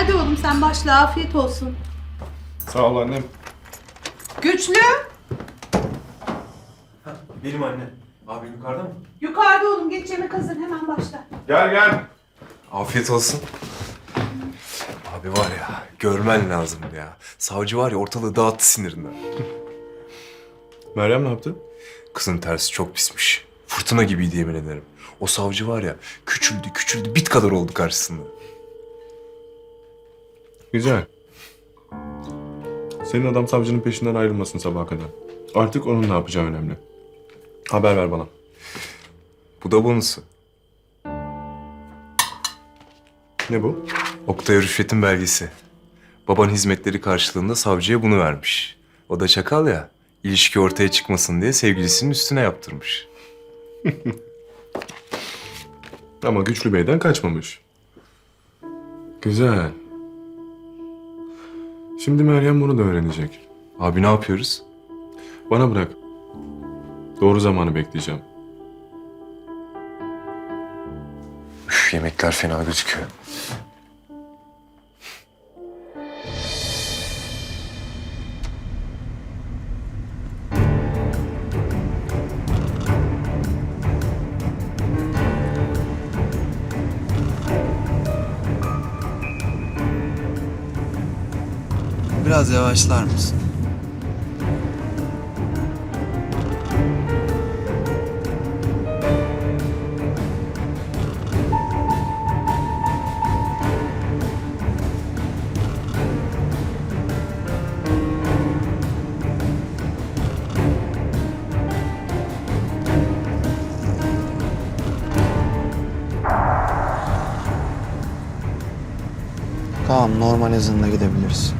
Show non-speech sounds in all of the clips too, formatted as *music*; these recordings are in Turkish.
Hadi oğlum sen başla afiyet olsun. Sağ ol annem. Güçlü. Benim anne. Abi yukarıda mı? Yukarıda oğlum geç yemek hazır hemen başla. Gel gel. Afiyet olsun. Abi var ya görmen lazım ya. Savcı var ya ortalığı dağıttı sinirinden. *laughs* Meryem ne yaptı? Kızın tersi çok pismiş. Fırtına gibiydi yemin ederim. O savcı var ya küçüldü küçüldü bit kadar oldu karşısında. Güzel. Senin adam savcının peşinden ayrılmasın sabaha kadar. Artık onun ne yapacağı önemli. Haber ver bana. Bu da bonusu. Ne bu? Oktay Rüşvet'in belgesi. Baban hizmetleri karşılığında savcıya bunu vermiş. O da çakal ya. ilişki ortaya çıkmasın diye sevgilisinin üstüne yaptırmış. *laughs* Ama Güçlü Bey'den kaçmamış. Güzel. Şimdi Meryem bunu da öğrenecek. Abi ne yapıyoruz? Bana bırak. Doğru zamanı bekleyeceğim. Üf, yemekler fena gözüküyor. Biraz yavaşlar mısın? Tamam, normal hızında gidebiliriz.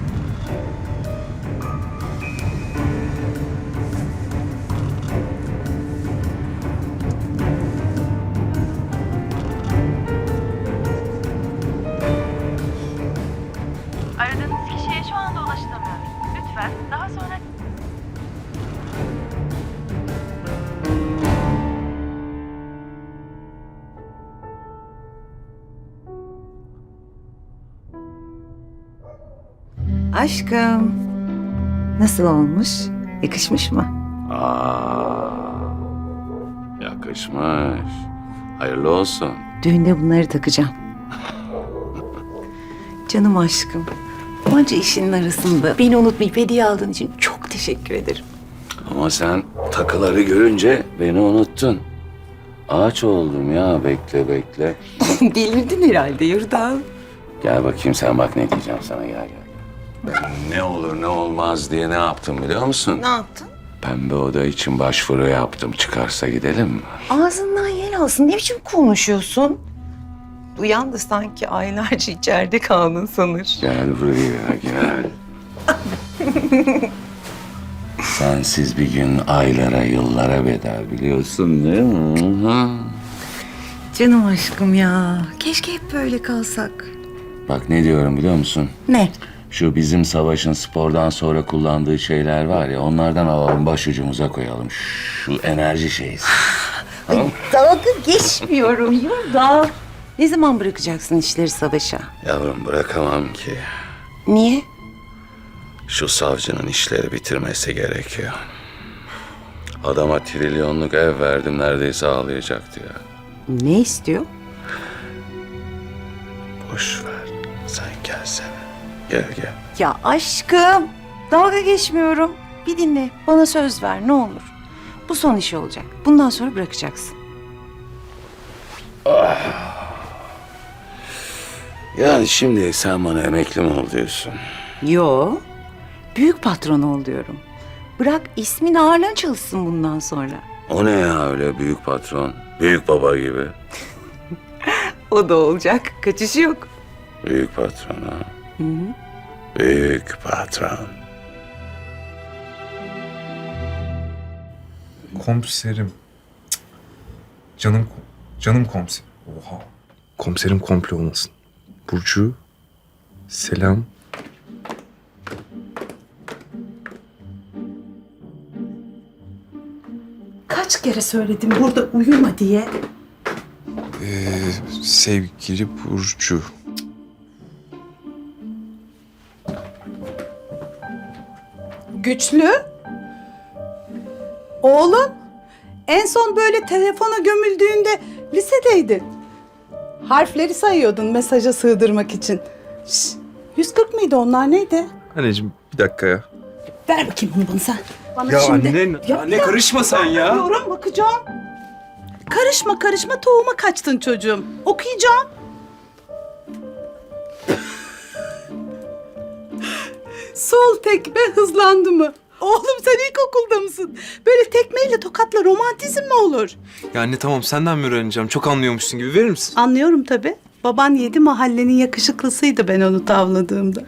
Lütfen daha sonra Aşkım. Nasıl olmuş? Yakışmış mı? Aa, yakışmış. Hayırlı olsun. Düğünde bunları takacağım. *laughs* Canım aşkım. Onca işinin arasında beni unutmayıp hediye aldığın için çok teşekkür ederim. Ama sen takıları görünce beni unuttun. Ağaç oldum ya bekle bekle. *laughs* Delirdin herhalde Yurdal. Gel bakayım sen bak ne diyeceğim sana gel gel. Ben ne olur ne olmaz diye ne yaptım biliyor musun? Ne yaptın? Pembe oda için başvuru yaptım. Çıkarsa gidelim mi? Ağzından yer alsın. Ne biçim konuşuyorsun? Duyan da sanki aylarca içeride kaldın sanır. Gel buraya gel. Sensiz bir gün aylara yıllara bedel biliyorsun değil mi? Canım aşkım ya. Keşke hep böyle kalsak. Bak ne diyorum biliyor musun? Ne? Şu bizim savaşın spordan sonra kullandığı şeyler var ya onlardan alalım başucumuza koyalım. Şu enerji şeyi. Dalga geçmiyorum Yurdal. Ne zaman bırakacaksın işleri savaşa? Yavrum bırakamam ki. Niye? Şu savcının işleri bitirmesi gerekiyor. Adama trilyonluk ev verdim neredeyse ağlayacaktı ya. Ne istiyor? Boş ver. Sen gelsene. Gel gel. Ya aşkım, dalga geçmiyorum. Bir dinle, bana söz ver ne olur. Bu son iş olacak. Bundan sonra bırakacaksın. Yani şimdi sen bana emekli mi ol diyorsun? Yo, büyük patron ol diyorum. Bırak ismin ağırlığın çalışsın bundan sonra. O ne ya öyle büyük patron? Büyük baba gibi. *laughs* O da olacak, kaçışı yok. Büyük patron ha. Büyük patron. Komiserim. Cık. Canım canım komiserim. Oha. Komiserim komple olmasın. Burcu selam. Kaç kere söyledim burada uyuma diye. Ee, sevgili Burcu. Güçlü. Oğlum en son böyle telefona gömüldüğünde lisedeydin. Harfleri sayıyordun mesaja sığdırmak için. Şş, 140 mıydı onlar neydi? Anneciğim bir dakika ya. Ver bakayım onu bana sen. Bana Ya şimdi. anne, Ya anne bir karışma sen ya. Bakıyorum, bakacağım. Karışma karışma tohuma kaçtın çocuğum. Okuyacağım. Sol tekme hızlandı mı? Oğlum sen ilkokulda mısın? Böyle tekmeyle tokatla romantizm mi olur? Ya anne tamam senden mi öğreneceğim? Çok anlıyormuşsun gibi verir misin? Anlıyorum tabii. Baban yedi mahallenin yakışıklısıydı ben onu tavladığımda.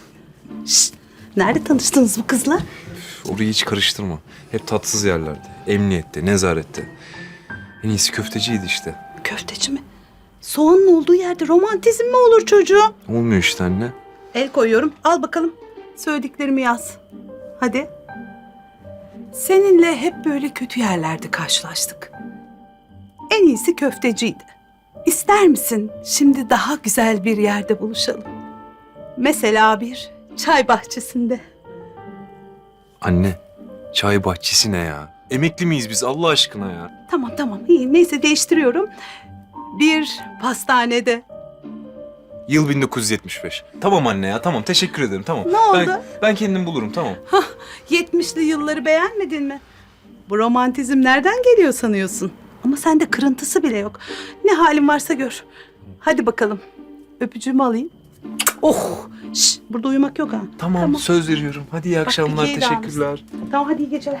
*laughs* Şşt, nerede tanıştınız bu kızla? Orayı hiç karıştırma. Hep tatsız yerlerde. Emniyette, nezarette. En iyisi köfteciydi işte. Köfteci mi? Soğanın olduğu yerde romantizm mi olur çocuğum? Olmuyor işte anne. El koyuyorum. Al bakalım. Söylediklerimi yaz. Hadi. Seninle hep böyle kötü yerlerde karşılaştık. En iyisi köfteciydi. İster misin şimdi daha güzel bir yerde buluşalım? Mesela bir çay bahçesinde. Anne, çay bahçesi ne ya? Emekli miyiz biz Allah aşkına ya? Tamam tamam iyi neyse değiştiriyorum. Bir pastanede. Yıl 1975. Tamam anne ya tamam teşekkür ederim tamam. Ne oldu? Ben, ben kendim bulurum tamam. 70'li yılları beğenmedin mi? Bu romantizm nereden geliyor sanıyorsun? Ama sende kırıntısı bile yok. Ne halin varsa gör. Hadi bakalım. Öpücüğümü alayım. Oh! Şş, burada uyumak yok ha. Tamam, söz veriyorum. Hadi iyi akşamlar geceyi de teşekkürler. Tamam hadi iyi geceler.